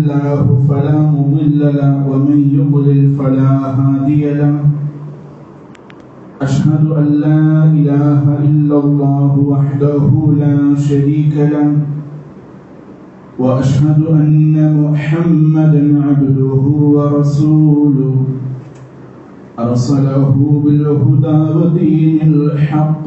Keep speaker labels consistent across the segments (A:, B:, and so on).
A: الله فلا مضل له ومن يضلل فلا هادي له. أشهد أن لا إله إلا الله وحده لا شريك له وأشهد أن محمدا عبده ورسوله. أرسله بالهدى ودين الحق.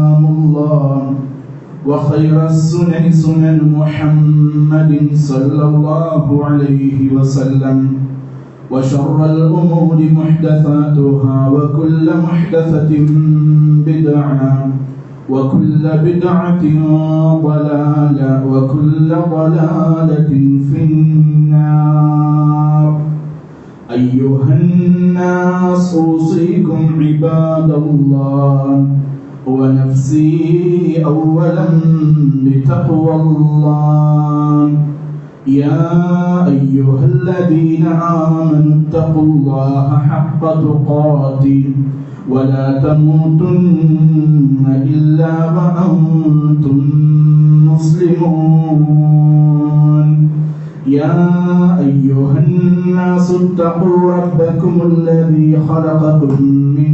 A: وخير السنن سنن محمد صلى الله عليه وسلم وشر الأمور محدثاتها وكل محدثة بدعة وكل بدعة ضلالة وكل ضلالة في النار. أيها الناس أوصيكم عباد الله ونفسي أولا بتقوى الله. يا أيها الذين آمنوا اتقوا الله حق تقاته ولا تموتن إلا وأنتم مسلمون. يا أيها الناس اتقوا ربكم الذي خلقكم من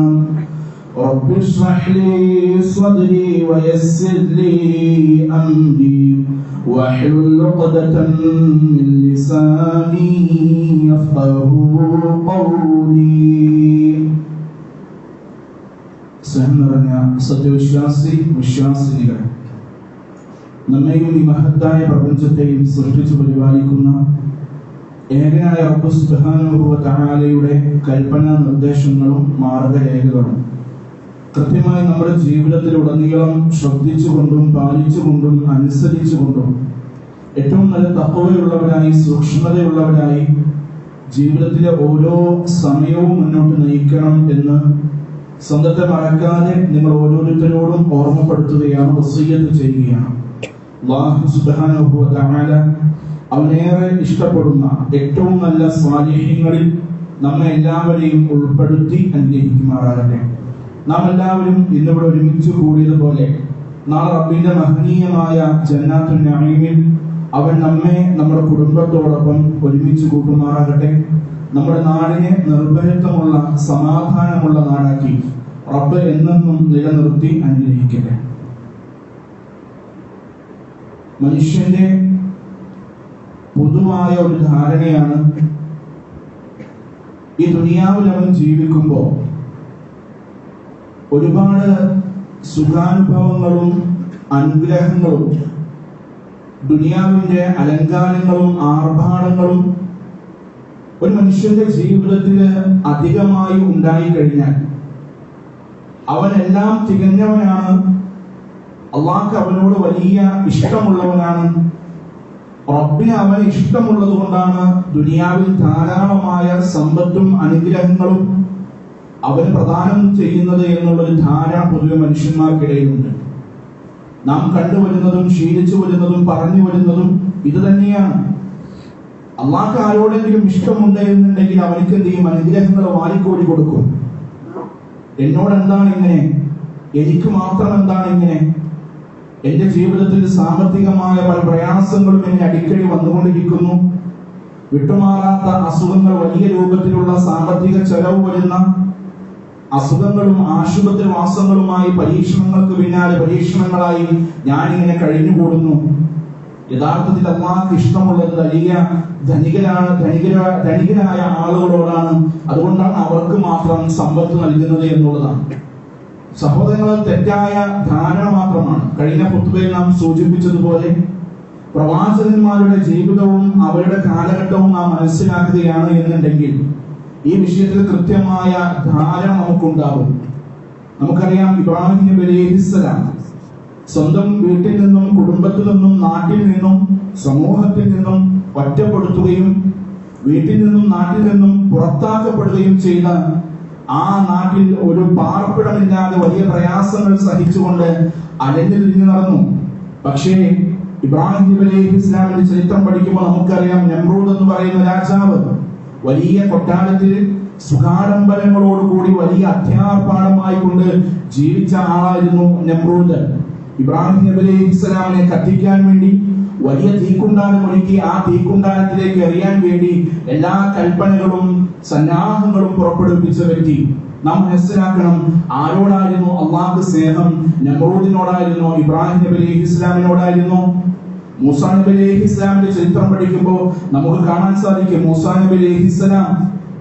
A: رب اشرح لي صدري ويسر لي أمري واحلل عقدة من لساني يفقه قولي സ്നേഹം നിറഞ്ഞ സത്യവിശ്വാസി വിശ്വാസിനികൾ നമ്മെയും ഈ മഹത്തായ പ്രപഞ്ചത്തെയും സൃഷ്ടിച്ചു പരിപാലിക്കുന്ന ഏകനായ റബ്ബ് സുബ്ഹാനഹു തആലയുടെ കൽപ്പന നിർദ്ദേശങ്ങളും മാർഗരേഖകളും കൃത്യമായി നമ്മുടെ ജീവിതത്തിൽ ഉടനീളം ശ്രദ്ധിച്ചുകൊണ്ടും പാലിച്ചുകൊണ്ടും അനുസരിച്ചുകൊണ്ടും ഏറ്റവും നല്ല തക്കവയുള്ളവരായി സൂക്ഷ്മതയുള്ളവരായി ജീവിതത്തിലെ ഓരോ സമയവും മുന്നോട്ട് നയിക്കണം എന്ന് സ്വന്തത്തെ മറക്കാതെ നിങ്ങൾ ഓരോരുത്തരോടും ഓർമ്മപ്പെടുത്തുകയാണ് വസീയത്ത് ചെയ്യുകയാണ്. സുബ്ഹാനഹു തആല അവനേറെ ഇഷ്ടപ്പെടുന്ന ഏറ്റവും നല്ല സ്വാധീനങ്ങളിൽ നമ്മെ എല്ലാവരെയും ഉൾപ്പെടുത്തി അനുഗ്രഹിക്കുമാറാകട്ടെ. നാം എല്ലാവരും ഇന്നിവിടെ ഒരുമിച്ച് കൂടിയതുപോലെ നാളെ റബ്ബിന്റെ മഹനീയമായ ജന്നാത്തു നഈമിൽ അവൻ നമ്മെ നമ്മുടെ കുടുംബത്തോടൊപ്പം ഒരുമിച്ച് കൂട്ടുമാറാകട്ടെ. നമ്മുടെ നാടിനെ നിർഭയത്വമുള്ള സമാധാനമുള്ള നാടാക്കി റബ്ബ് എന്നെന്നും നിലനിർത്തി അനുഗ്രഹിക്കട്ടെ. മനുഷ്യന്റെ പൊതുവായ ഒരു ധാരണയാണ് ഈ ദുനിയാവിൽ അവൻ ജീവിക്കുമ്പോൾ ഒരുപാട് സുഖാനുഭവങ്ങളും അനുഗ്രഹങ്ങളും ദുനിയാവിന്റെ അലങ്കാരങ്ങളും ആർഭാടങ്ങളും ഒരു മനുഷ്യന്റെ ജീവിതത്തിൽ അധികമായി ഉണ്ടായി കഴിഞ്ഞാൽ അവനെല്ലാം തികഞ്ഞവനാണ്. അള്ളാഹ് അവനോട് വലിയ ഇഷ്ടമുള്ളവനാണ്. റബ്ബിന് അവന് ഇഷ്ടമുള്ളത് കൊണ്ടാണ് ദുനിയാവിൽ ധാരാളമായ സമ്പത്തും അനുഗ്രഹങ്ങളും അവൻ പ്രദാനം ചെയ്യുന്നത് എന്നുള്ളൊരു ധാര പൊതുവെ മനുഷ്യന്മാർക്കിടയിലുണ്ട്. നാം കണ്ടുവരുന്നതും ശീലിച്ചു വരുന്നതും പറഞ്ഞു വരുന്നതും ഇത് തന്നെയാണ്. അള്ളാഹ് ആരോടെങ്കിലും ഇഷ്ടമുണ്ട് എന്നുണ്ടെങ്കിൽ അവനക്ക് എന്ത് ചെയ്യും? അനുഗ്രഹങ്ങൾ വാരിക്കോടി കൊടുക്കും. എന്നോട് എന്താണ് ഇങ്ങനെ? എനിക്ക് മാത്രം എന്താണ് ഇങ്ങനെ? എന്റെ ജീവിതത്തിൽ സാമ്പത്തികമായ പല പ്രയാസങ്ങളും എന്നെ അടിക്കടി വന്നുകൊണ്ടിരിക്കുന്നു. വിട്ടുമാറാത്ത അസുഖങ്ങൾ വലിയ രൂപത്തിലുള്ള സാമ്പത്തിക ചെലവ് വരുന്ന അസുഖങ്ങളും ആശുപത്രി വാസങ്ങളുമായി പരീക്ഷണങ്ങൾക്ക് പിന്നാലെ പരീക്ഷണങ്ങളായി ഞാനിങ്ങനെ കഴിഞ്ഞുകൂടുന്നു. യഥാർത്ഥത്തിൽ അള്ളാഹ്ക്ക് ഇഷ്ടമുള്ളത് വലിയ ധനികരാണ് ധനികര ധനികരായ ആളുകളോടാണ് അതുകൊണ്ടാണ് അവർക്ക് മാത്രം സമ്പത്ത് നൽകുന്നത് എന്നുള്ളതാണ്. സഹോദരങ്ങൾ തെറ്റായ ധാരണ മാത്രമാണ്. കഴിഞ്ഞ പൊത്തുകയിൽ നാം സൂചിപ്പിച്ചതുപോലെ പ്രവാചകന്മാരുടെ ജീവിതവും അവരുടെ കാലഘട്ടവും നാം മനസ്സിലാക്കുകയാണ് എന്നുണ്ടെങ്കിൽ ഈ വിഷയത്തിൽ കൃത്യമായ ധാരണ നമുക്കുണ്ടാവും. നമുക്കറിയാം ഇബ്രാഹിം നബി അലൈഹിസ്സലാം സ്വന്തം വീട്ടിൽ നിന്നും കുടുംബത്തിൽ നിന്നും നാട്ടിൽ നിന്നും സമൂഹത്തിൽ നിന്നും ഒറ്റപ്പെടുത്തുകയും വീട്ടിൽ നിന്നും നാട്ടിൽ നിന്നും പുറത്താക്കപ്പെടുകയും ചെയ്ത ആ നാട്ടിൽ ഒരു പാർപ്പിടമില്ലാതെ വലിയ പ്രയാസങ്ങൾ സഹിച്ചുകൊണ്ട് അലഞ്ഞു തിരിഞ്ഞു നടന്നു. പക്ഷേ ഇബ്രാഹിം നബി അലൈഹി ഇസ്ലാമിന്റെ ചരിത്രം പഠിക്കുമ്പോൾ നമുക്കറിയാം നെമ്രൂദ് എന്ന് പറയുന്ന രാജാവ് വലിയ കൊട്ടാരത്തിൽ സുഖാഡംബരങ്ങളോടുകൂടി വലിയ അധ്യാർപ്പാടമായി കൊണ്ട് ജീവിച്ച ആളായിരുന്നു നെമ്രൂദ്. ഇബ്രാഹിം നബി ഇസ്ലാമിനെ കത്തിക്കാൻ വേണ്ടി വലിയ തീക്കുണ്ടാനം ഒരുക്കി ആ തീക്കുണ്ടാനത്തിലേക്ക് എറിയാൻ വേണ്ടി എല്ലാ കൽപ്പനകളും സന്നാഹങ്ങളും പുറപ്പെടുവിച്ച വ്യക്തി നാം മനസ്സിലാക്കണം ആരോടായിരുന്നു അള്ളാഹ് സ്നേഹം? നമറൂദിനോടായിരുന്നു ഇബ്രാഹിം നബി ഇസ്ലാമിനോടായിരുന്നു? മൂസാ നബി അലൈഹി ഇസ്ലാമിന്റെ ചരിത്രം പഠിക്കുമ്പോൾ നമുക്ക് കാണാൻ സാധിക്കും മൂസാ നബി അലൈഹി ഇസ്ലാം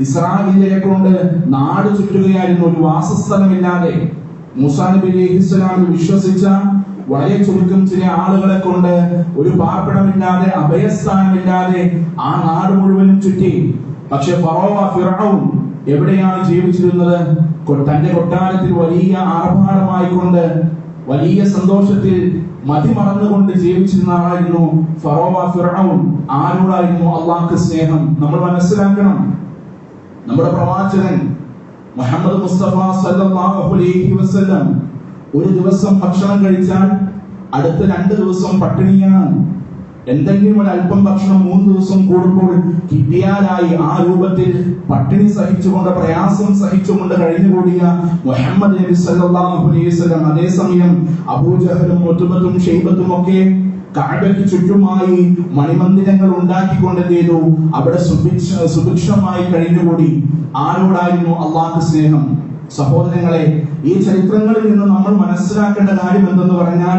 A: ഇസ്രായേലിനെ കൊണ്ട് നാട് ചുറ്റുകയായിരുന്നു. ഒരു വാസസ്ഥലമില്ലാതെ മൂസാ നബി അലൈഹി ഇസ്ലാമിൽ വിശ്വസിച്ച വളരെ ചുരുക്കം ചില ആളുകളെ കൊണ്ട് ഒരു പാർപ്പിടമില്ലാതെ അഭയസ്ഥാനമില്ലാതെ ആ നാട് മുഴുവനും ചുറ്റി. പക്ഷെ ഫറോവ ഫിറവും എവിടെയാണ് ജീവിച്ചിരുന്നത്? തന്റെ കൊട്ടാരത്തിൽ വലിയ ആർഭാടമായിക്കൊണ്ട് വലിയ സന്തോഷത്തിൽ മതിമറന്നുകൊണ്ട് ജീവിച്ചിരുന്ന ആളായിരുന്നു ഫറോവ ഫിറഔൻ ആരോടായിരുന്നു അള്ളാഹ്ക്ക് സ്നേഹം? നമ്മൾ മനസ്സിലാക്കണം. നമ്മുടെ പ്രവാചകൻ മുഹമ്മദ് മുസ്തഫ സല്ലല്ലാഹു അലൈഹി വസല്ലം ഒരു ദിവസം ഭക്ഷണം കഴിച്ചാൽ അടുത്ത രണ്ട് ദിവസം പട്ടിണിയാണ്. എന്തെങ്കിലും ഒരു അല്പം ഭക്ഷണം മൂന്ന് ദിവസം കൂടുമ്പോൾ കിട്ടിയാലായി ആ രൂപത്തിൽ പട്ടിണി സഹിച്ചുകൊണ്ട് പ്രയാസം സഹിച്ചുകൊണ്ട് കഴിഞ്ഞുകൂടിയ മുഹമ്മദ് നബി സല്ലല്ലാഹു അലൈഹി വസല്ലം. അതേസമയം അബൂജഹലും മുത്തുബത്തും ഷെയ്ബത്തും ഒക്കെ കാടയ്ക്ക് ചുറ്റുമായി മണിമന്ദിരങ്ങൾ ഉണ്ടാക്കിക്കൊണ്ട് ചെയ്തു? അവിടെ സുഭിക്ഷ സുഭിക്ഷമായി കഴിഞ്ഞുകൂടി. ആരോടായിരുന്നു അള്ളാഹ് സ്നേഹം? സഹോദരങ്ങളെ ഈ ചരിത്രങ്ങളിൽ നിന്ന് നമ്മൾ മനസ്സിലാക്കേണ്ട കാര്യം എന്തെന്ന് പറഞ്ഞാൽ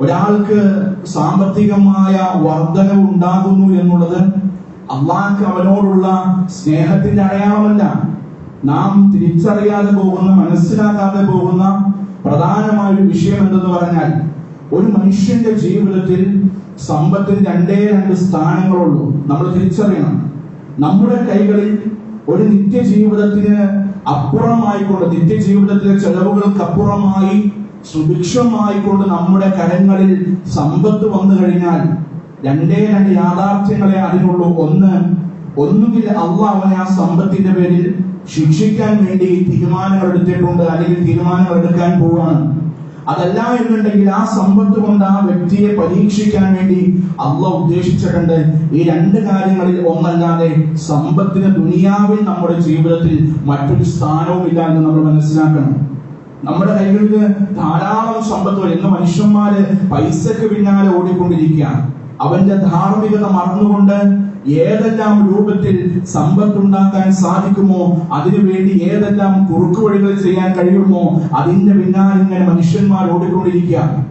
A: ഒരാൾക്ക് സാമ്പത്തികമായ വർധനവ് ഉണ്ടാകുന്നു എന്നുള്ളത് അള്ളാഹ്ക്ക് അവനോടുള്ള സ്നേഹത്തിന്റെ അടയാളമല്ല. നാം തിരിച്ചറിയാതെ പോകുന്ന മനസ്സിലാക്കാതെ പോകുന്ന പ്രധാനമായ ഒരു വിഷയം എന്തെന്ന് പറഞ്ഞാൽ ഒരു മനുഷ്യന്റെ ജീവിതത്തിൽ സമ്പത്തിന് രണ്ടേ രണ്ട് സ്ഥാനങ്ങളുള്ളൂ. നമ്മൾ തിരിച്ചറിയണം. നമ്മുടെ കൈകളിൽ ഒരു നിത്യജീവിതത്തിന് അപ്പുറമായിക്കൊണ്ട് നിത്യജീവിതത്തിലെ ചെലവുകൾക്ക് അപ്പുറമായി സുഭിക്ഷമായിക്കൊണ്ട് നമ്മുടെ കരങ്ങളിൽ സമ്പത്ത് വന്നു കഴിഞ്ഞാൽ രണ്ടേ രണ്ട് യാഥാർത്ഥ്യങ്ങളെ അതിനുള്ളൂ. ഒന്ന് ഒന്നുകിൽ അള്ള അവനെ ആ സമ്പത്തിന്റെ പേരിൽ ശിക്ഷിക്കാൻ വേണ്ടി തീരുമാനങ്ങൾ എടുത്തിട്ടുണ്ട് അല്ലെങ്കിൽ തീരുമാനങ്ങൾ എടുക്കാൻ പോവാണ് അതല്ല എന്നുണ്ടെങ്കിൽ ആ സമ്പത്ത് കൊണ്ട് ആ വ്യക്തിയെ പരീക്ഷിക്കാൻ വേണ്ടി അള്ള ഉദ്ദേശിച്ചിട്ടുണ്ട്. ഈ രണ്ട് കാര്യങ്ങളിൽ ഒന്നല്ലാതെ സമ്പത്തിന് ദുനിയാവിൽ നമ്മുടെ ജീവിതത്തിൽ മറ്റൊരു സ്ഥാനവും ഇല്ല എന്ന് നമ്മൾ മനസ്സിലാക്കണം. നമ്മുടെ കൈകളിൽ ധാരാളം സമ്പത്ത് ഇന്ന് മനുഷ്യന്മാര് പൈസക്ക് പിന്നാലെ ഓടിക്കൊണ്ടിരിക്കുകയാണ്. അവന്റെ ധാർമ്മികത മറന്നുകൊണ്ട് ഏതെല്ലാം രൂപത്തിൽ സമ്പത്തുണ്ടാക്കാൻ സാധിക്കുമോ അതിനുവേണ്ടി ഏതെല്ലാം കുറുക്കുവഴികൾ ചെയ്യാൻ കഴിയുമോ അതിന്റെ പിന്നാലെ ഇങ്ങനെ മനുഷ്യന്മാർ ഓടിക്കൊണ്ടിരിക്കുക.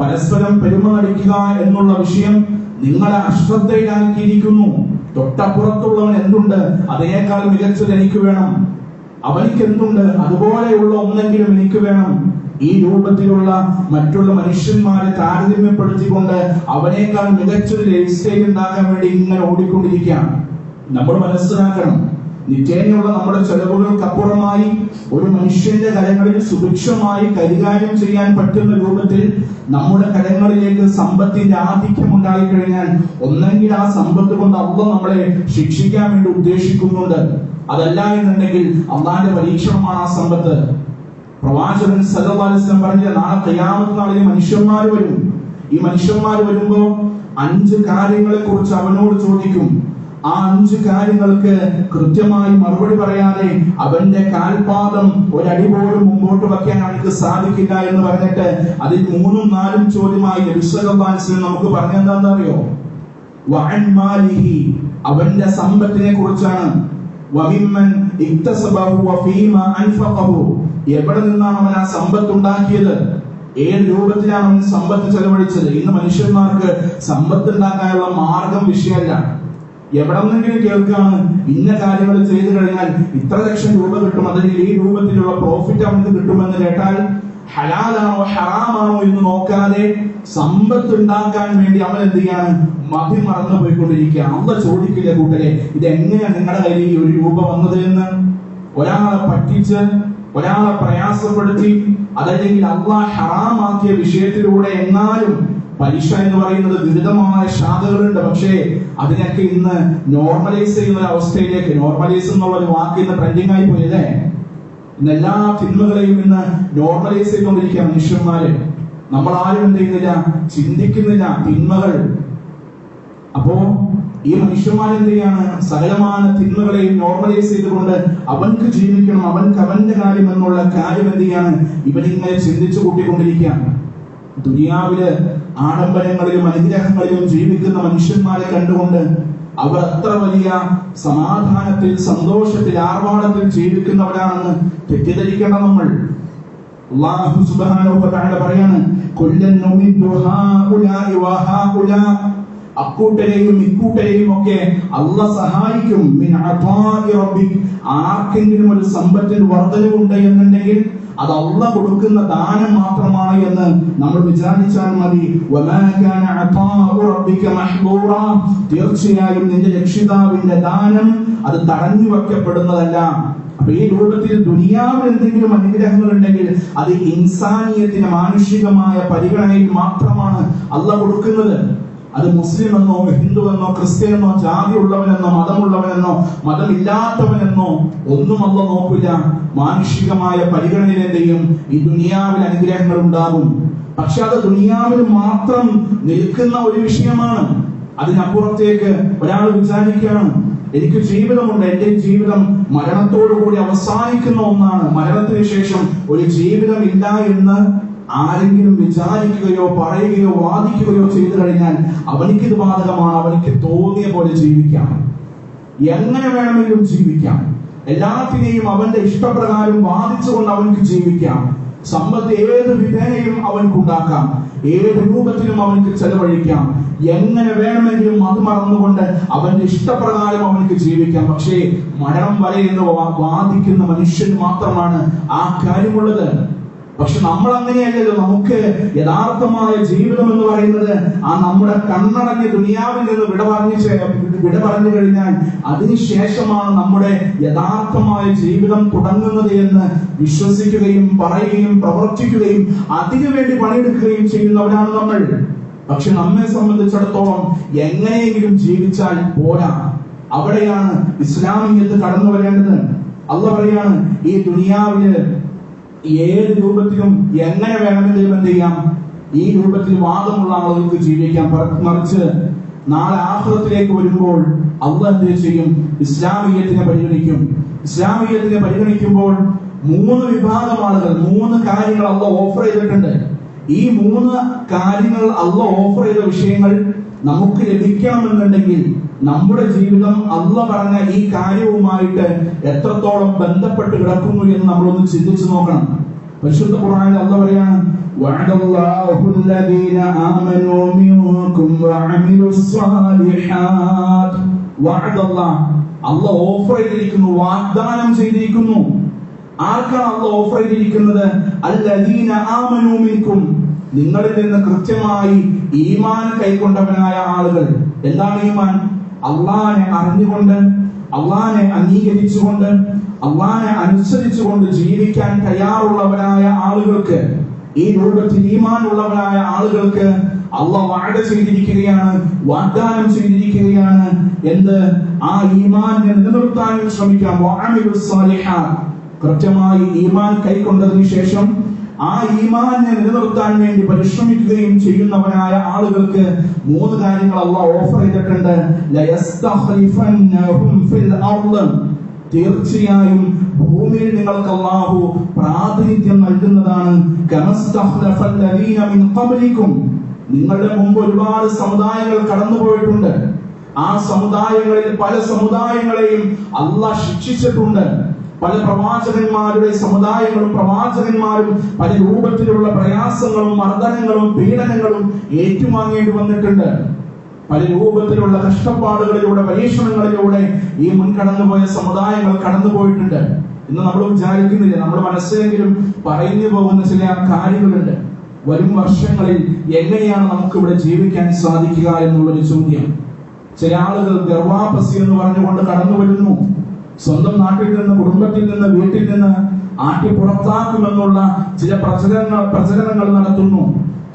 A: പരസ്പരം പെരുമാറിക്കുക എന്നുള്ള വിഷയം നിങ്ങളെ അശ്രദ്ധയിലാക്കിയിരിക്കുന്നു. തൊട്ടപ്പുറത്തുള്ളവൻ എന്തുണ്ട്? അതേക്കാൾ മികച്ചത് എനിക്ക് വേണം. അവനിക്ക് എന്തുണ്ട് അതുപോലെയുള്ള ഒന്നെങ്കിലും എനിക്ക് വേണം. ഈ രൂപത്തിലുള്ള മറ്റുള്ള മനുഷ്യന്മാരെ താരതമ്യപ്പെടുത്തിക്കൊണ്ട് അവനേക്കാൾ മികച്ചൊരു ലൈഫ് സ്റ്റൈൽ ഉണ്ടാക്കാൻ വേണ്ടി ഇങ്ങനെ ഓടിക്കൊണ്ടിരിക്കുകയാണ്. നമ്മൾ മനസ്സിലാക്കണം. നിത്യേനയുള്ള നമ്മുടെ ചെലവുകൾക്കപ്പുറമായി ഒരു മനുഷ്യന്റെ കരങ്ങളിൽ സുഭിക്ഷമായി കൈകാര്യം ചെയ്യാൻ പറ്റുന്ന രൂപത്തിൽ നമ്മുടെ കരങ്ങളിലേക്ക് സമ്പത്തിന്റെ ആധിക്യം ഉണ്ടായിക്കഴിഞ്ഞാൽ ഒന്നെങ്കിൽ ആ സമ്പത്ത് കൊണ്ട് അവ നമ്മളെ ശിക്ഷിക്കാൻ വേണ്ടി ഉദ്ദേശിക്കുന്നുണ്ട്. അതല്ല എന്നുണ്ടെങ്കിൽ അള്ളാന്റെ പരീക്ഷണമാണ് ആ സമ്പത്ത്. പ്രവാചകൻ സല്ലല്ലാഹു പറഞ്ഞ നാളെ കയ്യാമത്ത് നാളിൽ മനുഷ്യന്മാർ വരും. ഈ മനുഷ്യന്മാർ വരുമ്പോ അഞ്ച് കാര്യങ്ങളെ കുറിച്ച് അവനോട് ചോദിക്കും. ആ അഞ്ച് കാര്യങ്ങൾക്ക് കൃത്യമായി മറുപടി പറയാതെ അവന്റെ കാൽപാദം ഒരടി പോലും മുമ്പോട്ട് വയ്ക്കാൻ അവർക്ക് സാധിക്കില്ല എന്ന് പറഞ്ഞിട്ട് അതിൽ മൂന്നും നാലും ചോദ്യമായി വസല്ലം നമുക്ക് പറഞ്ഞെന്താണെന്നറിയോ അവന്റെ സമ്പത്തിനെ കുറിച്ചാണ്. എവിടെ നിന്നാണ് അവൻ ആ സമ്പത്ത് ഉണ്ടാക്കിയത് ഏത് രൂപത്തിലാണ് അവൻ സമ്പത്ത് ചെലവഴിച്ചത്? ഇന്ന് മനുഷ്യന്മാർക്ക് സമ്പത്ത് ഉണ്ടാക്കാനുള്ള മാർഗം വിഷയമല്ല. എവിടെ നിന്നെങ്കിലും കേൾക്കാണ് ഇന്ന കാര്യങ്ങൾ ചെയ്തു കഴിഞ്ഞാൽ ഇത്ര ലക്ഷം രൂപ കിട്ടും അതിൽ ഈ രൂപത്തിലുള്ള പ്രോഫിറ്റ് അവർക്ക് കിട്ടുമെന്ന് കേട്ടാൽ ഹലാലാണോ ഹറാമാണോ എന്ന് നോക്കാതെ സമ്പത്ത് ഉണ്ടാക്കാൻ വേണ്ടി അവൻ എന്ത് ചെയ്യാണ്? മതി മറന്നു പോയിക്കൊണ്ടിരിക്കുകയാണ്. അള്ള ചോദിക്കില്ല കൂട്ടരെ ഇത് എങ്ങനെയാണ് നിങ്ങളുടെ കയ്യിൽ ഈ ഒരു രൂപ വന്നത് എന്ന്? ഒരാളെ പറ്റിച്ച് ഒരാളെ പ്രയാസപ്പെടുത്തി അതല്ലെങ്കിൽ അള്ളാഹ് ഹറാമാക്കിയ വിഷയത്തിലൂടെ എന്നാലും പലിശ എന്ന് പറയുന്നത് ദുരിതമായ ശാഖകളുണ്ട്. പക്ഷേ അതിനൊക്കെ ഇന്ന് നോർമലൈസ് ചെയ്യുന്ന ഒരു അവസ്ഥയിലേക്ക് നോർമലൈസ് എന്നുള്ള ഒരു വാക്ക് ഇന്ന് ട്രെൻഡിങ് ആയി പോയല്ലേ ഇന്ന് എല്ലാ ഫിലിമുകളെയും ഇന്ന് നോർമലൈസ് ചെയ്തുകൊണ്ടിരിക്കുക മനുഷ്യന്മാര്. നമ്മൾ ആരും എന്ത് ചെയ്യുന്നില്ല? ചിന്തിക്കുന്നില്ല. തിന്മകൾ. അപ്പോ ഈ മനുഷ്യന്മാർ എന്ത് ചെയ്യാണ്? സകലമായ തിന്മകളെയും നോർമലൈസ് ചെയ്തുകൊണ്ട് അവൻക്ക് ജീവിക്കണം അവൻക്ക് അവന്റെ കാര്യം എന്നുള്ള കാര്യം എന്ത് ചെയ്യാണ്? ഇവനിങ്ങനെ ചിന്തിച്ചു കൂട്ടിക്കൊണ്ടിരിക്കുകയാണ്. ദുനിയാവിൽ ആഡംബരങ്ങളിലും അനുഗ്രഹങ്ങളിലും ജീവിക്കുന്ന മനുഷ്യന്മാരെ കണ്ടുകൊണ്ട് അവർ അത്ര വലിയ സമാധാനത്തിൽ സന്തോഷത്തിൽ ആർഭാടത്തിൽ ജീവിക്കുന്നവരാണെന്ന് തെറ്റിദ്ധരിക്കണം നമ്മൾ. അള്ളാഹു സുബാനോ പറയാണ് അക്കൂട്ടരെയും ഇക്കൂട്ടരെയും ഒക്കെ അല്ല സഹായിക്കും. ആർക്കെങ്കിലും ഒരു സമ്പത്തിൽ വർധനവുണ്ട് എന്നുണ്ടെങ്കിൽ അത് അല്ല കൊടുക്കുന്ന ദാനം മാത്രമാണ് എന്ന് നമ്മൾ വിചാരിച്ചാൽ മതി. തീർച്ചയായും നിന്റെ രക്ഷിതാവിന്റെ ദാനം അത് തടഞ്ഞു വെക്കപ്പെടുന്നതല്ല അപ്പൊ ഈ ലോകത്തിൽ ദുനിയാവിൽ എന്തെങ്കിലും അനുഗ്രഹങ്ങൾ ഉണ്ടെങ്കിൽ അത് ഇൻസാനിയത്തിന് മാനുഷികമായ പരിഗണനയിൽ മാത്രമാണ് അല്ല കൊടുക്കുന്നത്. അത് മുസ്ലിം എന്നോ ഹിന്ദു എന്നോ ക്രിസ്ത്യൻ എന്നോ ജാതി ഉള്ളവനെന്നോ മതമുള്ളവനെന്നോ മതമില്ലാത്തവനെന്നോ ഒന്നും അല്ല നോക്കില്ല മാനുഷികമായ പരിഗണനയിൽ ഈ ദുനിയാവിൽ അനുഗ്രഹങ്ങൾ ഉണ്ടാകും. പക്ഷെ അത് ദുനിയാവിൽ മാത്രം നിൽക്കുന്ന ഒരു വിഷയമാണ്. അതിനപ്പുറത്തേക്ക് ഒരാൾ വിചാരിക്കുകയാണ് എനിക്ക് ജീവിതമുണ്ട് എന്റെ ജീവിതം മരണത്തോടു കൂടി അവസാനിക്കുന്ന ഒന്നാണ്. മരണത്തിന് ശേഷം ഒരു ജീവിതം ഇല്ല എന്ന് ആരെങ്കിലും വിചാരിക്കുകയോ പറയുകയോ വാദിക്കുകയോ ചെയ്തു കഴിഞ്ഞാൽ അവനിക്കിത് ബാധകമാണ് അവനിക്ക് തോന്നിയ പോലെ ജീവിക്കാം. എങ്ങനെ വേണമെങ്കിലും ജീവിക്കാം. എല്ലാത്തിനെയും അവന്റെ ഇഷ്ടപ്രകാരം വാദിച്ചുകൊണ്ട് അവനക്ക് ജീവിക്കാം. സമ്പത്ത് ഏത് വിധേനയും അവൻക്കുണ്ടാക്കാം. ഏത് രൂപത്തിലും അവൻക്ക് ചെലവഴിക്കാം. എങ്ങനെ വേണമെങ്കിലും അത് മറന്നുകൊണ്ട് അവന്റെ ഇഷ്ടപ്രകാരം അവൻക്ക് ജീവിക്കാം. പക്ഷേ മരണം വരെ എന്ന് വാദിക്കുന്ന മനുഷ്യൻ മാത്രമാണ് ആ കാര്യമുള്ളത്. പക്ഷെ നമ്മൾ അങ്ങനെയല്ലല്ലോ നമുക്ക് യഥാർത്ഥമായ ജീവിതം എന്ന് പറയുന്നത് ആ നമ്മുടെ കണ്ണടഞ്ഞ ദുനിയാവിൽ നിന്ന് വിട പറഞ്ഞു വിട പറഞ്ഞു കഴിഞ്ഞാൽ അതിനുശേഷമാണ് നമ്മുടെ യഥാർത്ഥമായ ജീവിതം തുടങ്ങുന്നത് എന്ന് വിശ്വസിക്കുകയും പറയുകയും പ്രവർത്തിക്കുകയും അതിനു വേണ്ടി പണിയെടുക്കുകയും ചെയ്യുന്നവരാണ് നമ്മൾ. പക്ഷെ നമ്മെ സംബന്ധിച്ചിടത്തോളം എങ്ങനെയെങ്കിലും ജീവിച്ചാൽ പോരാ. അവിടെയാണ് ഇസ്ലാമിയത്ത് കടന്നു വരേണ്ടത് അല്ല പറയാണ് ഈ ദുനിയാവിൽ ഏത് രൂപത്തിലും എങ്ങനെ വേണമെങ്കിലും എന്ത് ചെയ്യാം? ഈ രൂപത്തിൽ വാദമുള്ള ആളുകൾക്ക് ജീവിക്കാം. മറിച്ച് നാളെ ആഹ്ലത്തിലേക്ക് വരുമ്പോൾ അള്ള എന്ത് ചെയ്യും? ഇസ്ലാമികത്തിനെ പരിഗണിക്കും. ഇസ്ലാമികത്തിനെ പരിഗണിക്കുമ്പോൾ മൂന്ന് വിഭാഗം ആളുകൾ മൂന്ന് കാര്യങ്ങൾ അള്ള ഓഫർ ചെയ്തിട്ടുണ്ട്. ഈ മൂന്ന് കാര്യങ്ങൾ അള്ള ഓഫർ ചെയ്ത വിഷയങ്ങൾ നമുക്ക് ലഭിക്കണമെന്നുണ്ടെങ്കിൽ നമ്മുടെ ജീവിതം അല്ല പറഞ്ഞ ഈ കാര്യവുമായിട്ട് എത്രത്തോളം ബന്ധപ്പെട്ട് കിടക്കുന്നു എന്ന് നമ്മളൊന്ന് ചിന്തിച്ചു നോക്കണം. പരിശുദ്ധ ഖുർആനിൽ അല്ല പറയാണ് വഅദല്ലാഹു ആമനൂ മിൻകും വഅമിലുസ് സ്വാലിഹാത്. വഅദല്ലാഹ് അല്ല ഓഫർ ചെയ്തിരിക്കുന്നു വാഗ്ദാനം ചെയ്തിരിക്കുന്നു. ആർക്കാണ് അല്ല ഓഫർ ചെയ്തിരിക്കുന്നത്? അല്ലദീന ആമനൂ മിൻകും നിങ്ങളിൽ നിന്ന് കൃത്യമായി ഈമാൻ കൈക്കൊണ്ടവനായ ആളുകൾ എന്താണ് ഈമാൻ? അള്ളാനെ അറിഞ്ഞുകൊണ്ട് അള്ളാനെ അംഗീകരിച്ചുകൊണ്ട് അള്ളാനെ അനുസരിച്ചുകൊണ്ട് ജീവിക്കാൻ തയ്യാറുള്ളവരായ ആളുകൾക്ക് ഈ രൂപത്തിൽ ഈമാൻ ഉള്ളവരായ ആളുകൾക്ക് അള്ള വാഴ ചെയ്തിരിക്കുകയാണ് വാഗ്ദാനം ചെയ്തിരിക്കുകയാണ് എന്ത് ആ ഈമാനെ നിലനിർത്താനും ശ്രമിക്കാം. കൃത്യമായി ഈമാൻ കൈക്കൊണ്ടതിന് ശേഷം ആ ഈമാനെ നിലനിർത്താൻ വേണ്ടി പരിശ്രമിക്കുകയും ചെയ്യുന്നവനായ ആളുകൾക്ക് മൂന്ന് കാര്യങ്ങൾ അള്ളാഹ് ഓഫർ ചെയ്തിട്ടുണ്ട്. തീർച്ചയായും ഭൂമിയിൽ നിങ്ങൾക്ക് അള്ളാഹു പ്രാതിനിധ്യം നൽകുന്നതാണ്. നിങ്ങളുടെ മുമ്പ് ഒരുപാട് സമുദായങ്ങൾ കടന്നുപോയിട്ടുണ്ട് ആ സമുദായങ്ങളിൽ പല സമുദായങ്ങളെയും അള്ളാഹ് ശിക്ഷിച്ചിട്ടുണ്ട് പല പ്രവാചകന്മാരുടെ സമുദായങ്ങളും പ്രവാചകന്മാരും പല രൂപത്തിലുള്ള പ്രയാസങ്ങളും മർദ്ദനങ്ങളും പീഡനങ്ങളും ഏറ്റുവാങ്ങേണ്ടി വന്നിട്ടുണ്ട്. പല രൂപത്തിലുള്ള കഷ്ടപ്പാടുകളിലൂടെ പരീക്ഷണങ്ങളിലൂടെ ഈ മുൻകടന്നുപോയ സമുദായങ്ങൾ കടന്നുപോയിട്ടുണ്ട്. ഇന്ന് നമ്മൾ വിചാരിക്കുന്നില്ല നമ്മുടെ മനസ്സിലെങ്കിലും പറഞ്ഞു പോകുന്ന ചില കാര്യങ്ങളുണ്ട്. വരും വർഷങ്ങളിൽ എങ്ങനെയാണ് നമുക്ക് ഇവിടെ ജീവിക്കാൻ സാധിക്കുക എന്നുള്ളൊരു ചോദ്യം. ചില ആളുകൾ ഗർഭാപസി എന്ന് പറഞ്ഞുകൊണ്ട് കടന്നു വരുന്നു സ്വന്തം നാട്ടിൽ നിന്ന് കുടുംബത്തിൽ നിന്ന് വീട്ടിൽ നിന്ന് ആട്ടി പുറത്താക്കുമെന്നുള്ള ചില പ്രചരണങ്ങൾ പ്രചരണങ്ങൾ നടത്തുന്നു.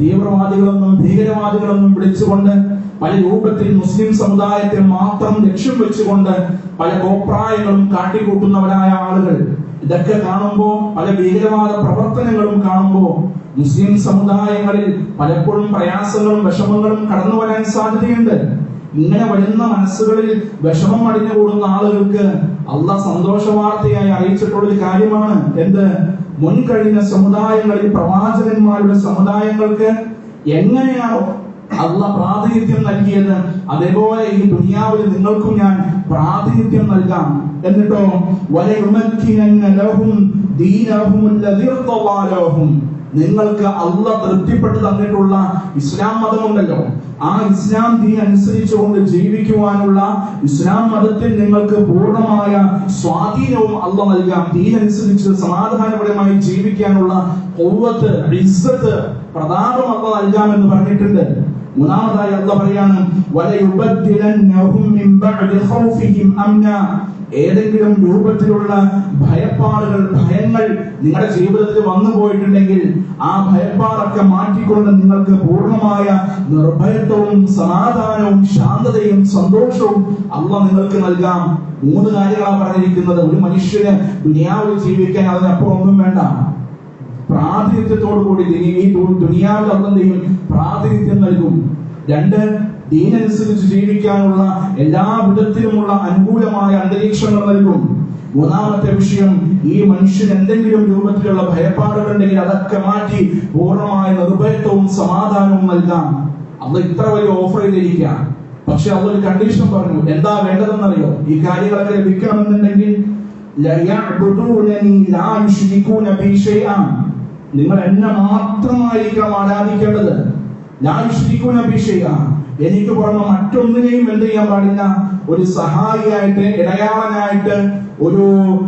A: തീവ്രവാദികളൊന്നും ഭീകരവാദികളൊന്നും വിളിച്ചുകൊണ്ട് പല രൂപത്തിൽ മുസ്ലിം സമുദായത്തെ മാത്രം ലക്ഷ്യം വെച്ചുകൊണ്ട് പല കോപ്രായങ്ങളും കാട്ടിക്കൂട്ടുന്നവരായ ആളുകൾ. ഇതൊക്കെ കാണുമ്പോൾ പല ഭീകരവാദ പ്രവർത്തനങ്ങളും കാണുമ്പോൾ മുസ്ലിം സമുദായങ്ങളിൽ പലപ്പോഴും പ്രയാസങ്ങളും വിഷമങ്ങളും കടന്നു വരാൻ സാധ്യതയുണ്ട്. ഇങ്ങനെ വരുന്ന മനസ്സുകളിൽ വിഷമം അടിഞ്ഞു കൂടുന്ന ആളുകൾക്ക് അല്ല സന്തോഷവാർത്തയായി അറിയിച്ചിട്ടുള്ള ഒരു കാര്യമാണ്. എന്ത്? മുൻകഴിഞ്ഞ സമുദായങ്ങളിൽ പ്രവാചകന്മാരുടെ സമുദായങ്ങൾക്ക് എങ്ങനെയാണോ അല്ല പ്രാതിനിധ്യം നൽകിയത്? അതേപോലെ ഈ ദുനിയാവിൽ നിങ്ങൾക്കും ഞാൻ പ്രാതിനിധ്യം നൽകാം. എന്നിട്ടോ വലയുമക്കിനന്ന നിങ്ങൾക്ക് അള്ള തൃപ്തിപ്പെട്ട് തന്നിട്ടുള്ള ഇസ്ലാം മതമുണ്ടല്ലോ. ആ ഇസ്ലാം നീ അനുസരിച്ചുകൊണ്ട് ജീവിക്കുവാനുള്ള ഇസ്ലാം മതത്തിൽ നിങ്ങൾക്ക് പൂർണമായ സ്വാധീനവും അള്ള നൽകാം. നീ അനുസരിച്ച് സമാധാനപരമായി ജീവിക്കാനുള്ള കൊവ്വത്ത് ഇസ്സത്ത് പ്രതാപം അള്ള നൽകാമെന്ന് പറഞ്ഞിട്ടുണ്ട്. മൂന്നാമതായി അള്ള പറയാണ് ഏതെങ്കിലും രൂപത്തിലുള്ള ഭയപ്പാടുകൾ ഭയങ്ങൾ നിങ്ങളുടെ ജീവിതത്തിൽ വന്നു പോയിട്ടുണ്ടെങ്കിൽ ആ ഭയപ്പാടൊക്കെ മാറ്റിക്കൊണ്ട് നിങ്ങൾക്ക് പൂർണമായ നിർഭയത്വവും സമാധാനവും ശാന്തതയും സന്തോഷവും അമ്മ നിങ്ങൾക്ക് നൽകാം. മൂന്ന് കാര്യങ്ങളാണ് പറഞ്ഞിരിക്കുന്നത്. ഒരു മനുഷ്യന് ദുനിയാവിൽ ജീവിക്കാൻ അതിനപ്പുറം ഒന്നും വേണ്ട. പ്രാതിനിധ്യത്തോടു കൂടി ദുനിയാവിൽ അല്ലെന്തെയും പ്രാതിനിധ്യം നൽകും. രണ്ട് ദീനനുസരിച്ച് ജീവിക്കാനുള്ള എല്ലാ വിധത്തിലുമുള്ള അനുകൂലമായ അന്തരീക്ഷങ്ങൾ നൽകും. മൂന്നാമത്തെ വിഷയം ഈ മനുഷ്യൻ എന്തെങ്കിലും രൂപത്തിലുള്ള ഭയപ്പാടുകളുണ്ടെങ്കിൽ അതൊക്കെ മാറ്റി പൂർണമായ നിർഭയത്വവും സമാധാനവും നൽകാം. അത് ഇത്ര വലിയ ഓഫർ ചെയ്തിരിക്കാം. പക്ഷെ അതൊരു കണ്ടീഷൻ പറഞ്ഞു എന്താ വേണ്ടതെന്നറിയോ? ഈ കാര്യങ്ങളൊക്കെ ലഭിക്കണമെന്നുണ്ടെങ്കിൽ. നിങ്ങൾ എന്നെ മാത്രമായിരിക്കണം ആരാധിക്കേണ്ടത്. ശൈഅൻ. എനിക്ക് പുറമെ മറ്റൊന്നിനെയും എന്ത് ചെയ്യാൻ പാടില്ല? ഒരു സഹായിയായിട്ട് ഇടയാളനായിട്ട് ഒരു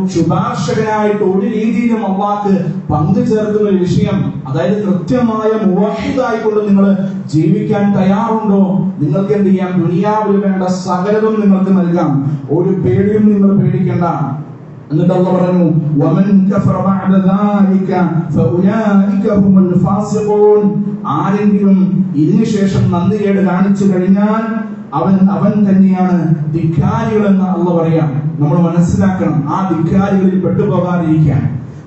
A: ശുപാർശകനായിട്ട് ഒരു രീതിയിലും അള്ളാക്ക് പങ്കു ചേർക്കുന്ന ഒരു വിഷയം അതായത് കൃത്യമായ മുവാഹിദായിക്കൊണ്ട് നിങ്ങൾ ജീവിക്കാൻ തയ്യാറുണ്ടോ? നിങ്ങൾക്ക് എന്ത് ചെയ്യാം? ദുനിയാവിൽ വേണ്ട സകലതും നിങ്ങൾക്ക് നൽകാം. ഒരു പേടിയും നിങ്ങൾ പേടിക്കേണ്ട. എന്നിട്ട് അള്ള പറഞ്ഞു വമൻ കഫറ ബഅദ ദാലിക ഫഉലൈക ഫാസിഖൂൻ. ആരെങ്കിലും ഇതിനു ശേഷം നന്ദികേട് കാണിച്ചു കഴിഞ്ഞാൽ അവൻ അവൻ തന്നെയാണ് ധിക്കാരികളെന്ന് അള്ള പറയാം. നമ്മൾ മനസ്സിലാക്കണം ആ ധിക്കാരികളിൽ പെട്ടുപോകാതിരിക്കാൻ.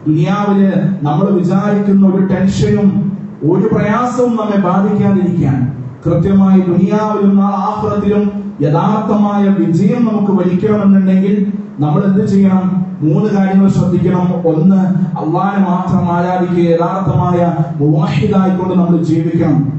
A: ദുനിയാവിൽ നമ്മൾ വിചാരിക്കുന്ന ഒരു ടെൻഷനും ഒരു പ്രയാസവും നമ്മെ ബാധിക്കാതിരിക്കാൻ. കൃത്യമായി ദുനിയാവിലും നാളെ ആഹ്ലത്തിലും യഥാർത്ഥമായ വിജയം നമുക്ക് വലിക്കണമെന്നുണ്ടെങ്കിൽ നമ്മൾ എന്ത് ചെയ്യണം? മൂന്ന് കാര്യങ്ങൾ ശ്രദ്ധിക്കണം. ഒന്ന് അള്ളാഹിനെ മാത്രം ആരാധിക്കുക യഥാർത്ഥമായ മുവാഹിദായിക്കൊണ്ട് നമ്മൾ ജീവിക്കണം.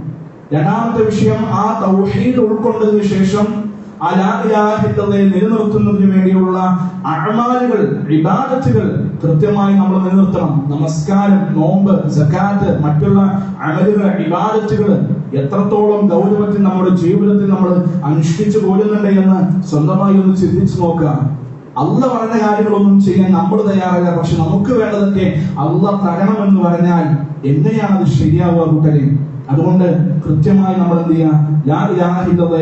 A: രണ്ടാമത്തെ വിഷയം ആ തൗഹീദ് ഉൾക്കൊണ്ടതിന് ശേഷം ഇല്ലല്ലയെ നിലനിർത്തുന്നതിന് വേണ്ടിയുള്ള അഴമാലുകൾ ഇബാദത്തുകൾ കൃത്യമായി നമ്മൾ നിലനിർത്തണം. നമസ്കാരം നോമ്പ് സക്കാത്ത് മറ്റുള്ള അമലുകൾ വിവാദത്തുകൾ എത്രത്തോളം ഗൗരവത്തിൽ നമ്മുടെ ജീവിതത്തിൽ നമ്മൾ അനുഷ്ഠിച്ചു പോരുന്നുണ്ട് എന്ന് സ്വന്തമായി ഒന്ന് ചിന്തിച്ചു നോക്കുക. അള്ള പറഞ്ഞ കാര്യങ്ങളൊന്നും ചെയ്യാൻ നമ്മൾ തയ്യാറല്ല. പക്ഷെ നമുക്ക് വേണ്ടതൊക്കെ അള്ള എന്ന് പറഞ്ഞാൽ എങ്ങനെയാണ് അത് ശരിയാവുക കൂട്ടരെ. അതുകൊണ്ട് കൃത്യമായി നമ്മൾ എന്ത് ചെയ്യുക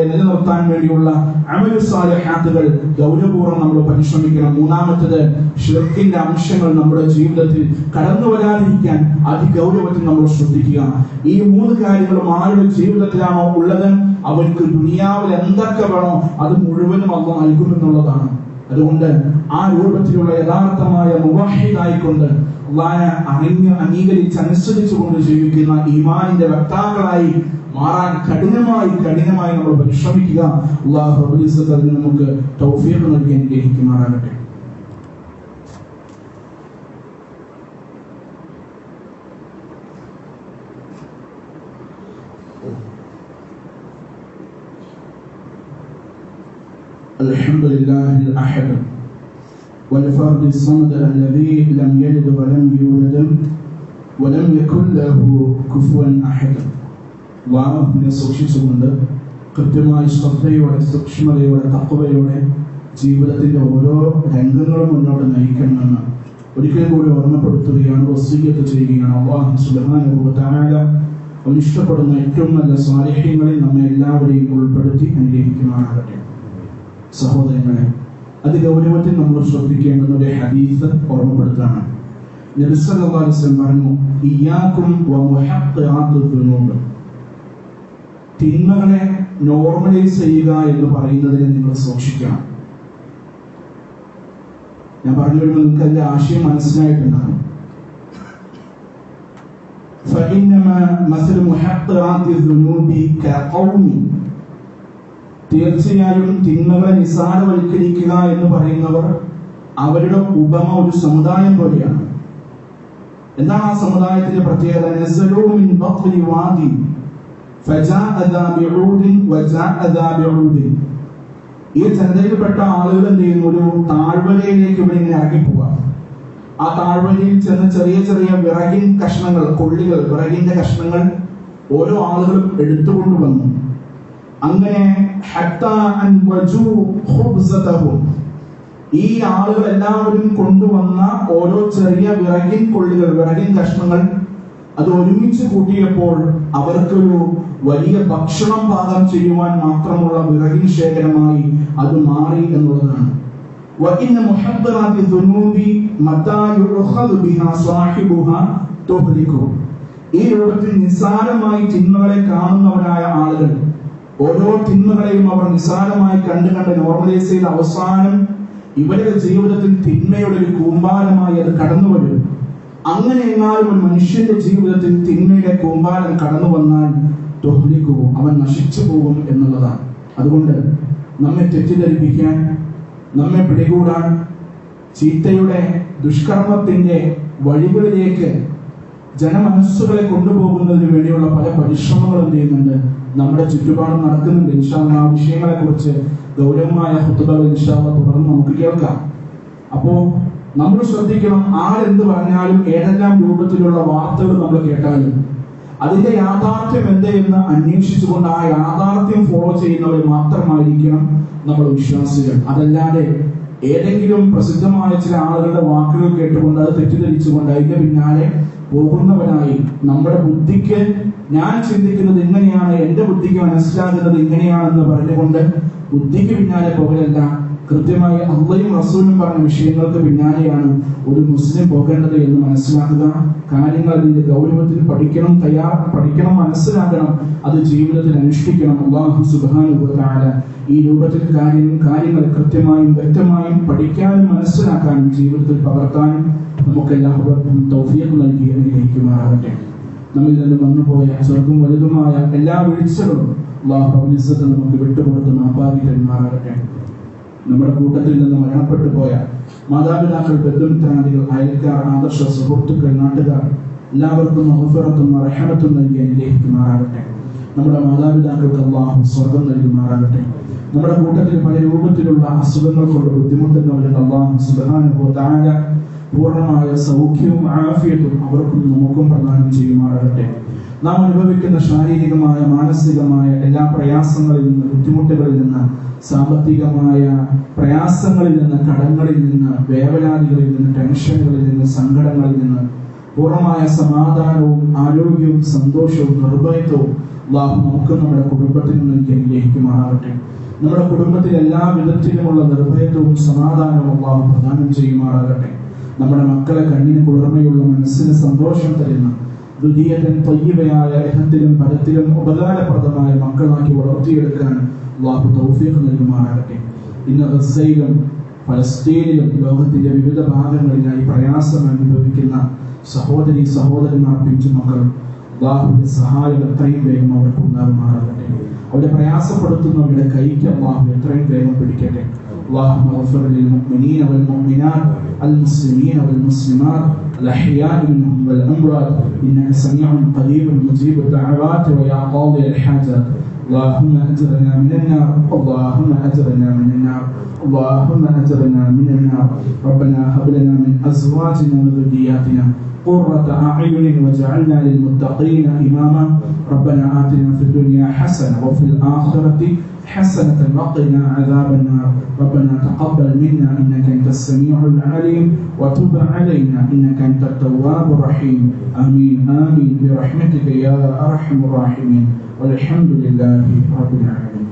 A: നിലനിർത്താൻ വേണ്ടിയുള്ള അമലു സാലിഹാത്തുകൾ ഗൗരവപൂർവം നമ്മൾ പരിശ്രമിക്കണം. മൂന്നാമത്തത് ഷിർക്കിന്റെ അംശങ്ങൾ നമ്മുടെ ജീവിതത്തിൽ കടന്നു വരാതിരിക്കാൻ അതിഗൗരവത്തിൽ നമ്മൾ ശ്രദ്ധിക്കുക. ഈ മൂന്ന് കാര്യങ്ങളും ആരുടെ ജീവിതത്തിലാണോ ഉള്ളത്? അവർക്ക് ദുനിയാവിൽ എന്തൊക്കെ വേണോ അത് മുഴുവനും അമ്മ നൽകുമെന്നുള്ളതാണ്. അതുകൊണ്ട് ആ രൂപത്തിലുള്ള യഥാർത്ഥമായ മുവാഹിദായിക്കൊണ്ട് അള്ളാഹെ അറിഞ്ഞ് അംഗീകരിച്ച് അനുസരിച്ചുകൊണ്ട് ജീവിക്കുന്ന ഈമാനിന്റെ വക്താക്കളായി മാറാൻ കഠിനമായി കഠിനമായി നമ്മൾ പരിശ്രമിക്കുക. അള്ളാഹു നമുക്ക് തൗഫീഖ് നൽകി അനുഗ്രഹിക്കുമാറാകട്ടെ. الحمد لله الأحد والفرد الصمد الذي لم يلد ولم يولد ولم يكن له كفوا أحد അള്ളാഹുവിനെ സൂക്ഷിച്ചുകൊണ്ട് കൃത്യമായി ശ്രദ്ധയോടെ സൂക്ഷ്മതയോടെ തത്വയോടെ ജീവിതത്തിന്റെ ഓരോ രംഗങ്ങളും മുന്നോട്ട് നയിക്കണമെന്ന് ഒരിക്കൽ കൂടി ഓർമ്മപ്പെടുത്തുകയാണ് വസീയത്ത് ചെയ്യുകയാണ് അള്ളാഹു സുബാനുഭവത്തായ അവൻ ഇഷ്ടപ്പെടുന്ന ഏറ്റവും നല്ല സ്വാരഹ്യങ്ങളിൽ നമ്മെ എല്ലാവരെയും ഉൾപ്പെടുത്തി അനുഗ്രഹിക്കുമാറാകട്ടെ സഹോദരങ്ങളെ അത് ഗൗരവത്തിൽ നമ്മൾ ശ്രദ്ധിക്കേണ്ടുന്ന ഒരു ഹദീസ് ഓർമ്മപ്പെടുത്താണ് നബിസ്വല്ലാസ്ലം പറഞ്ഞു ഇയാക്കും തിന്മകളെ നോർമലൈസ് ചെയ്യുക എന്ന് പറയുന്നതിനെ നിങ്ങൾ സൂക്ഷിക്കണം ഞാൻ പറഞ്ഞു വരുമ്പോൾ നിങ്ങൾക്ക് അതിന്റെ ആശയം മനസ്സിലായിട്ടുണ്ടാകും فإنما مثل محقرات الذنوب كقوم തീർച്ചയായും തിന്മകളെ നിസാരവൽക്കരിക്കുക എന്ന് പറയുന്നവർ അവരുടെ ഉപമ ഒരു സമുദായം പോലെയാണ്. എന്താണ് ആ സമുദായത്തിന്റെ പ്രത്യേകത? ഈ ജനതയിൽപ്പെട്ട ആളുകൾ എന്ത് ചെയ്യുന്നു? ഒരു താഴ്വരയിലേക്ക് ഇവിടെ ഇങ്ങനെ ഇറങ്ങിപ്പോവുക. ആ താഴ്വരയിൽ ചെന്ന് ചെറിയ ചെറിയ വിറകിൻ കഷ്ണങ്ങൾ കൊള്ളികൾ വിറകിന്റെ കഷ്ണങ്ങൾ ഓരോ ആളുകളും എടുത്തുകൊണ്ട് വന്നു. അങ്ങനെ ഹത്താ അൻ വജൂ ഖുബ്സതഹും ഈ ആളുകൾ എല്ലാവരും കൊണ്ടുവന്ന ഓരോ ചെറിയ വിറകിൻ കൊള്ളികൾ വിറകിൻ കഷ്ണങ്ങൾ അത് ഒരുമിച്ച് കൂട്ടിയപ്പോൾ അവർക്കൊരു വലിയ ഭക്ഷണം പാകം ചെയ്യുവാൻ മാത്രമുള്ള വിറകിൻ ശേഖരമായി അത് മാറി എന്നുള്ളതാണ് وإن محضرات الذنوب متى يؤخذ بها صاحبها تهلكه ഈ രൂപത്തിൽ നിസ്സാരമായി തിന്മകളെ കാണുന്നവരായ ആളുകൾ ഓരോ തിന്മകളെയും അവർ നിസ്സാരമായി കണ്ടു കണ്ട് നോർമലൈസ് ചെയ്ത അവസാനം ഇവരുടെ ജീവിതത്തിൽ തിന്മയുടെ ഒരു കൂമ്പാരമായി അത് കടന്നു വരും. അങ്ങനെ എങ്ങാനും ഒരു മനുഷ്യന്റെ ജീവിതത്തിൽ തിന്മയുടെ കൂമ്പാരം കടന്നു വന്നാൽ തൊഹ്ലിക്കുവോ അവൻ നശിച്ചു പോകും എന്നുള്ളതാണ്. അതുകൊണ്ട് നമ്മെ തെറ്റിദ്ധരിപ്പിക്കാൻ നമ്മെ പിടികൂടാൻ ചീത്തയുടെ ദുഷ്കർമ്മത്തിന്റെ വഴികളിലേക്ക് ജനമനസ്സുകളെ കൊണ്ടുപോകുന്നതിന് വേണ്ടിയുള്ള പല പരിശ്രമങ്ങളും ചെയ്യുന്നുണ്ട്. നമ്മുടെ ചുറ്റുപാടും നടക്കുന്നുണ്ട്. ഇൻഷാല്ല ആ വിഷയങ്ങളെ കുറിച്ച് ഗൗരവമായ ഹുത്തുകൾ ഇൻഷാല്ല തുടർന്ന് നമുക്ക് കേൾക്കാം. അപ്പോ നമ്മൾ ശ്രദ്ധിക്കണം ആരെന്ത് പറഞ്ഞാലും ഏതെല്ലാം രൂപത്തിലുള്ള വാർത്തകൾ നമ്മൾ കേട്ടാലും അതിന്റെ യാഥാർത്ഥ്യം എന്ത് എന്ന് അന്വേഷിച്ചുകൊണ്ട് ആ യാഥാർത്ഥ്യം ഫോളോ ചെയ്യുന്നവർ മാത്രമായിരിക്കണം നമ്മൾ വിശ്വാസികൾ. അതല്ലാതെ ഏതെങ്കിലും പ്രസിദ്ധമായ ചില ആളുകളുടെ വാക്കുകൾ കേട്ടുകൊണ്ട് അത് തെറ്റിദ്ധരിച്ചുകൊണ്ട് അതിന്റെ പിന്നാലെ പോകുന്നവനായി നമ്മുടെ ബുദ്ധിക്ക് ഞാൻ ചിന്തിക്കുന്നത് ഇങ്ങനെയാണ് എന്റെ ബുദ്ധിക്ക് മനസ്സിലാകുന്നത് ഇങ്ങനെയാണെന്ന് പറഞ്ഞുകൊണ്ട് ബുദ്ധിക്ക് പിന്നാലെ പോകലല്ല. കൃത്യമായി അള്ളയും റസൂലും പറഞ്ഞ വിഷയങ്ങൾക്ക് പിന്നാലെയാണ് ഒരു മുസ്ലിം പോകേണ്ടത് എന്ന് മനസ്സിലാക്കുക. കാര്യങ്ങൾ അതിന്റെ ഗൗരവത്തിൽ പഠിക്കണം തയ്യാർ പഠിക്കണം മനസ്സിലാക്കണം അത് ജീവിതത്തിൽ അനുഷ്ഠിക്കണം. അള്ളാഹു സുബാനുഭവത്താല ഈ രൂപത്തിൽ കാര്യം കാര്യങ്ങൾ കൃത്യമായും വ്യക്തമായും പഠിക്കാനും മനസ്സിലാക്കാനും ജീവിതത്തിൽ പകർത്താനും നമുക്ക് എല്ലാവർക്കും തൗഫീഖ് നൽകി അനുഗ്രഹിക്കുമാറാകട്ടെ. നമ്മിൽ നിന്ന് വന്നുപോയ സ്വർഗം വലുതുമായ എല്ലാ വീഴ്ചകളും അള്ളാഹു നമുക്ക് വിട്ടുപുറത്ത് മാപ്പാക്കി നമ്മുടെ കൂട്ടത്തിൽ നിന്ന് മരണപ്പെട്ടു പോയ മാതാപിതാക്കൾ ബന്ധുമിത്രാദികൾ അയൽക്കാർ ആദർശ സുഹൃത്തുക്കൾ നാട്ടുകാർ എല്ലാവർക്കും മഹഫറത്തും റഹമത്തും നൽകി അനുഗ്രഹിക്കുമാറാകട്ടെ. നമ്മുടെ മാതാപിതാക്കൾക്ക് അള്ളാഹു സ്വർഗം നൽകുമാറാകട്ടെ. നമ്മുടെ കൂട്ടത്തിൽ പല രൂപത്തിലുള്ള അസുഖങ്ങൾ കൊണ്ട് ബുദ്ധിമുട്ടുന്നവരുടെ അള്ളാഹു സുബാനുഭവ പൂർണമായ സൗഖ്യവും ആഫിയത്തും അവർക്കും നമുക്കും പ്രദാനം ചെയ്യുമാറാകട്ടെ. നാം അനുഭവിക്കുന്ന ശാരീരികമായ മാനസികമായ എല്ലാ പ്രയാസങ്ങളിൽ നിന്ന് ബുദ്ധിമുട്ടുകളിൽ നിന്ന് സാമ്പത്തികമായ പ്രയാസങ്ങളിൽ നിന്ന് കടങ്ങളിൽ നിന്ന് വേവലാതികളിൽ നിന്ന് ടെൻഷനുകളിൽ നിന്ന് സങ്കടങ്ങളിൽ നിന്ന് പൂർണമായ സമാധാനവും ആരോഗ്യവും സന്തോഷവും നിർഭയത്വവും അള്ളാഹു നമുക്ക് നമ്മുടെ കുടുംബത്തിൽ നിന്ന് എനിക്ക് അനുഗ്രഹിക്കുമാറാകട്ടെ. നമ്മുടെ കുടുംബത്തിൽ എല്ലാ വിധത്തിലുമുള്ള നിർഭയത്വവും സമാധാനവും അള്ളാഹു പ്രദാനം ചെയ്യുമാറാകട്ടെ. നമ്മുടെ മക്കളെ കണ്ണിന് കുളിർമയുള്ള മനസ്സിന് സന്തോഷം തരുന്ന ദുരിയതൻ തൊയ്യവയായ ഇഹത്തിലും പരത്തിലും ഉപകാരപ്രദമായ മക്കളാക്കി വളർത്തിയെടുക്കാൻ അള്ളാഹു തൗഫീഖ് നൽകുമാറാകട്ടെ ഇന്ന് ഗസയിലും ഫലസ്തീനിലും ലോകത്തിന്റെ വിവിധ ഭാഗങ്ങളിലായി പ്രയാസം അനുഭവിക്കുന്ന സഹോദരി സഹോദരന്മാർ പിഞ്ചു മക്കൾ അള്ളാഹുവിന്റെ സഹായം എത്രയും വേഗം അവർക്ക് ഉണ്ടാകുമാറാകട്ടെ അവരെ പ്രയാസപ്പെടുത്തുന്നവരുടെ കൈക്ക് അള്ളാഹു എത്രയും വേഗം പിടിക്കട്ടെ اللهم اغفر للمؤمنين والمؤمنات المسلمين والمسلمات الأحياء منهم والأموات إنك سميع قريب مجيب الدعوات ويا قاضي الحاجات اللهم أجرنا من النار. اللهم أجرنا من النار. اللهم أجرنا من النار. ربنا هب لنا من أزواجنا وذرياتنا قرة أعين وجعلنا للمتقين إماما. ربنا آتنا في الدنيا حسنة وفي الآخرة حسنة وقنا عذاب النار. ربنا تقبل منا إنك أنت السميع العليم وتب علينا إنك أنت التواب الرحيم. آمين آمين. برحمتك يا أرحم الراحمين. والحمد لله رب العالمين.